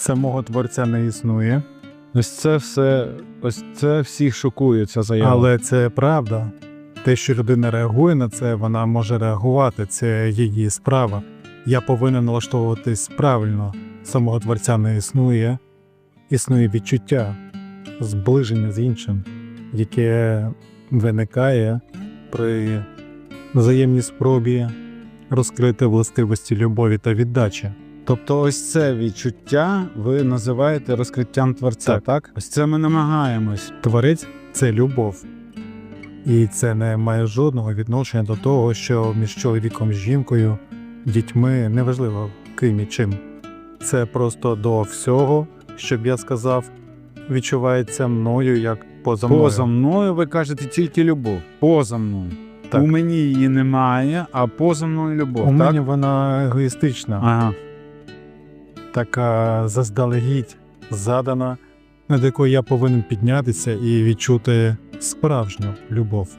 самого творця не існує, Ось це все, ось це всіх шокує, ця заява. але це правда. Те, що людина реагує на це, вона може реагувати, це її справа. Я повинен налаштовуватись правильно. Самого творця не існує, існує відчуття, зближення з іншим, яке виникає при взаємній спробі розкрити властивості любові та віддачі. Тобто, ось це відчуття ви називаєте розкриттям творця, так? Так. Ось це ми намагаємось. Творець це любов. І це не має жодного відношення до того, що між чоловіком і жінкою, дітьми, неважливо ким і чим. Це просто до всього, щоб я сказав, відчувається мною як поза мною. Поза мною ви кажете тільки любов. Поза мною. Так. У мені її немає, а поза мною любов. У так? мене вона егоїстична, Ага. Така заздалегідь задана, над якою я повинен піднятися і відчути справжню любов.